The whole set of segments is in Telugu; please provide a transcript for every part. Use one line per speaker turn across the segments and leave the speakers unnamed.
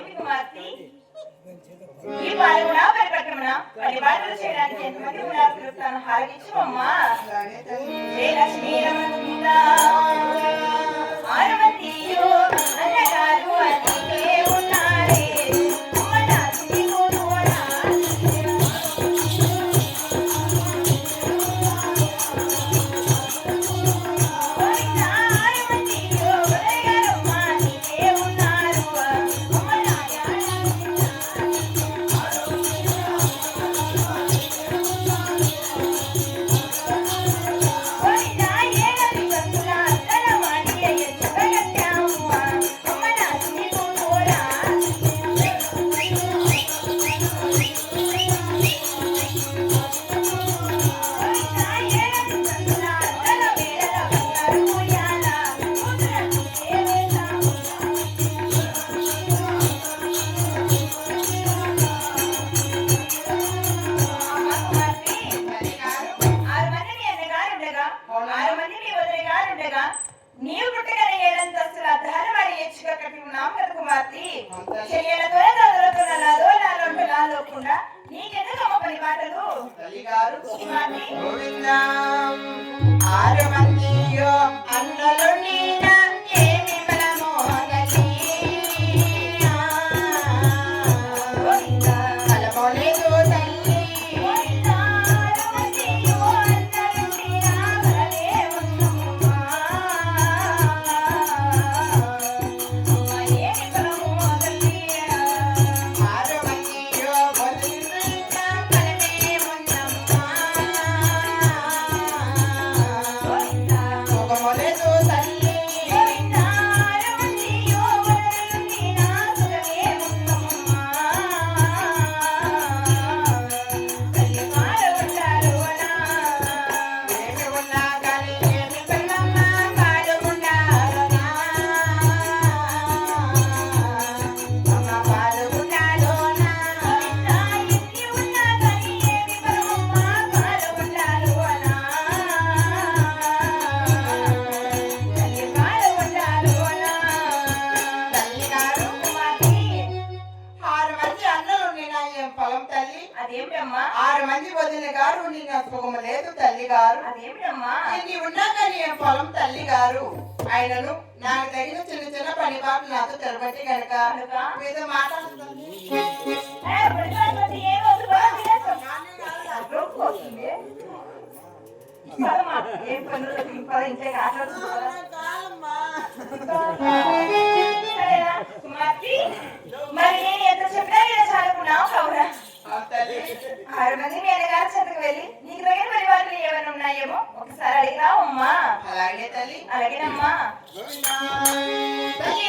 చెప్పండి తల్లి
కుమార్తె ఈ పాల్గొన పరిపక్రమణ పని బాటలు చేయడానికి ఎంతమంది ఉన్నారు హారగించు అమ్మా అన్నగారు అదిగే ఆరు మంది వదిన గారు ఉండగా నీవు పుట్టగల ఏడంతస్తుల అర్ధాలవాడి ఎచ్చుగా కట్టి ఉన్నాం కదా కుమార్తె. చెయ్యలతో చదువులతో నాలో నాలో నాలోకుండా నీకెందుకు అమ్మ పని మాటలు?
తల్లి గారు
కుమార్తె.
గోవిందం. ఆరు మందియో అన్నలు నీన గారు ఇన్ని ఉన్నా కానీ ఏం పొలం తల్లి గారు ఆయనను నాకు తగిన చిన్న చిన్న పని బాటలు నాతో తెలబట్టి
కనుక?
మీతో మాట్లాడుతుంది
ఏ, పనులు? మరి నేను ఎంత చెప్పినా చాలకున్నావు
తల్లి
ఆరు మంది మీ అన్నగారి చెంతకు వెళ్ళి నీకు దగ్గర పరివారాలు ఏమైనా ఉన్నాయేమో? ఒకసారి అడిగిరావు అమ్మా.
అలాగే తల్లి.
అలాగేనమ్మా.
తల్లి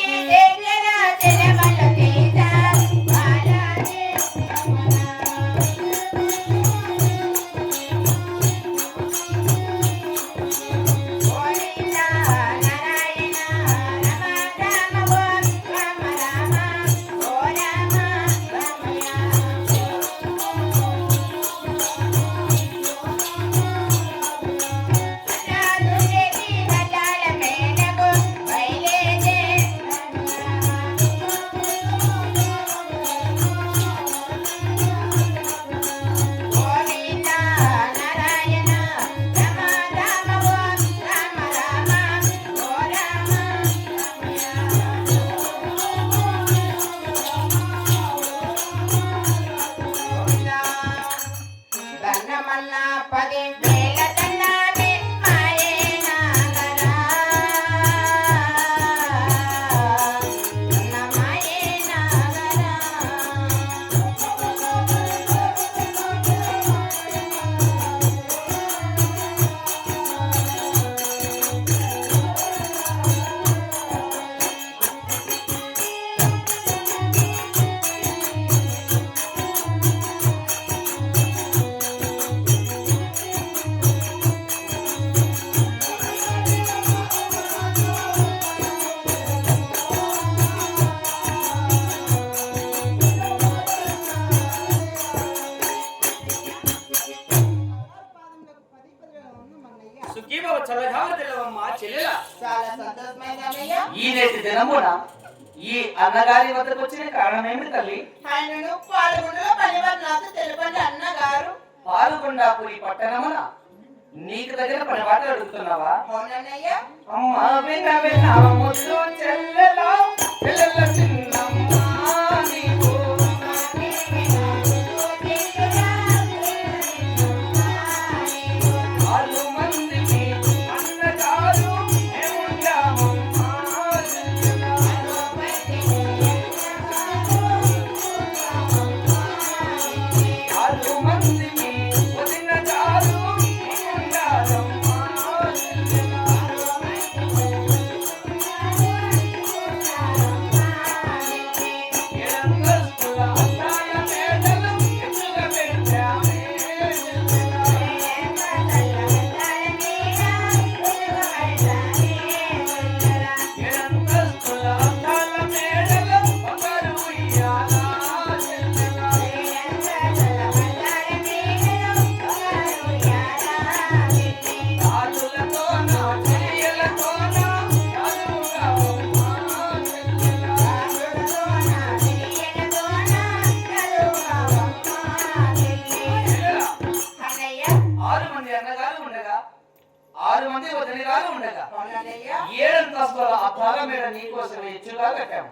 ఈ అన్నగారి వద్దకు వచ్చిన కారణం ఏమిటి తల్లి?
ఆయనను పనివారు తెలపండి అన్నగారు.
పాల్గొండాపురి పట్టణమున నీకు దగ్గర పని బాట అడుగుతున్నావా అమ్మా విన విన ముద్దు చెల్లెలా? చెల్లెల చిన్నమ్మ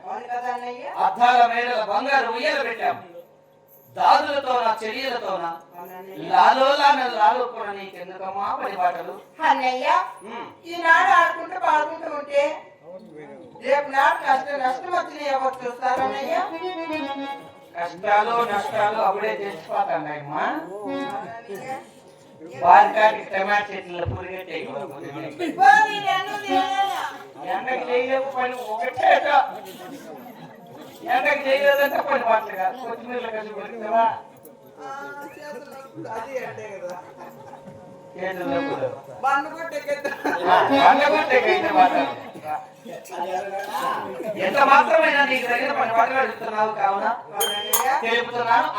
అవును కదా అన్నయ్య?
అద్దాల మేడల బంగారు ఉయ్యలు పెట్టాము దాదులతో నా చెరియలతోనా?
అవునన్నయ్య.
లాలోలా నన్ను లాలుకున్న నీకెందుకమ్మా పని బాటలు
అన్నయ్య
ఉమ్.
ఈనాడు ఆడుకుంటూ పాడుకుంటూ ఉంటే రేపు నాడు కష్ట నష్టం వచ్చిన ఎవరు చూస్తారన్నయ్య
కష్టాలు నష్టాలు అప్పుడే
అవునన్నయ్య.
బారికాటి టమాటా చెట్లు పురిగట్టే ఎండకి పని ఒకటే ఎండకి చేయలేదంటే పని కలిసి ఎంత మాత్రమైనా నీకు దగ్గర పని బాటలు అడుగుతున్నావు కావున. తెలుపుతున్నాను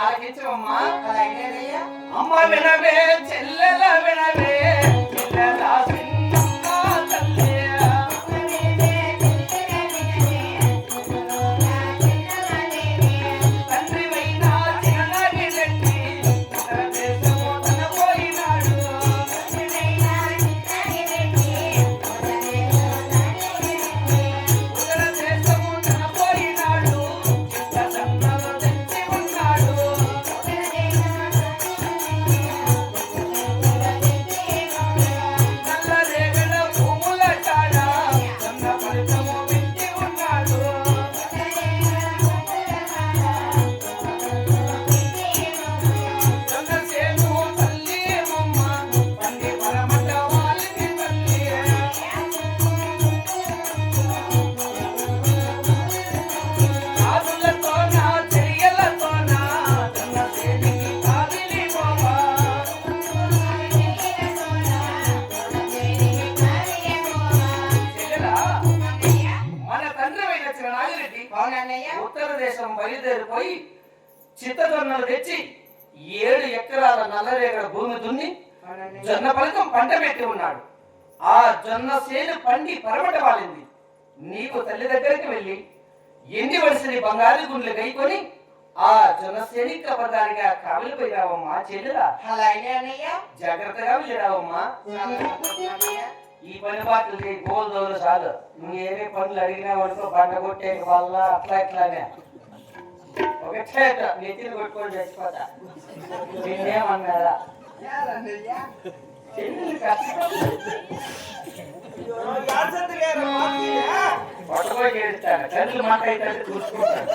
అలాగేనయ్య.
అమ్మ వినవే చెల్లెల వినవే చెల్లెల దేశం బయలుదేరిపోయి చిత్తజొన్నలు తెచ్చి ఏడు ఎకరాల నల్లరేగడ భూమి దున్ని. జొన్న పలకం పంట పెట్టి ఉన్నాడు ఆ జొన్న సేను పండి పరమట వాలింది నీకు తల్లి దగ్గరికి వెళ్ళి ఎన్ని వలసని బంగారు గుండ్లు గైకొని ఆ జొన్న సేని కబర్దారిగా కావలిపోయినావమ్మా చెల్లెలా. జాగ్రత్తగా
అన్నయ్య.
ఈ పని బాటలు చేయి గోల్దోలు చాలు నువ్వు ఏమే పనులు అడిగినా అనుకో బండ కొట్టే వల్ల అట్లా ఇట్లానే నెత్తిని కొట్టుకొని చచ్చిపోతా. చేస్తాను కళ్ళు అయితే చూసుకుంటాను.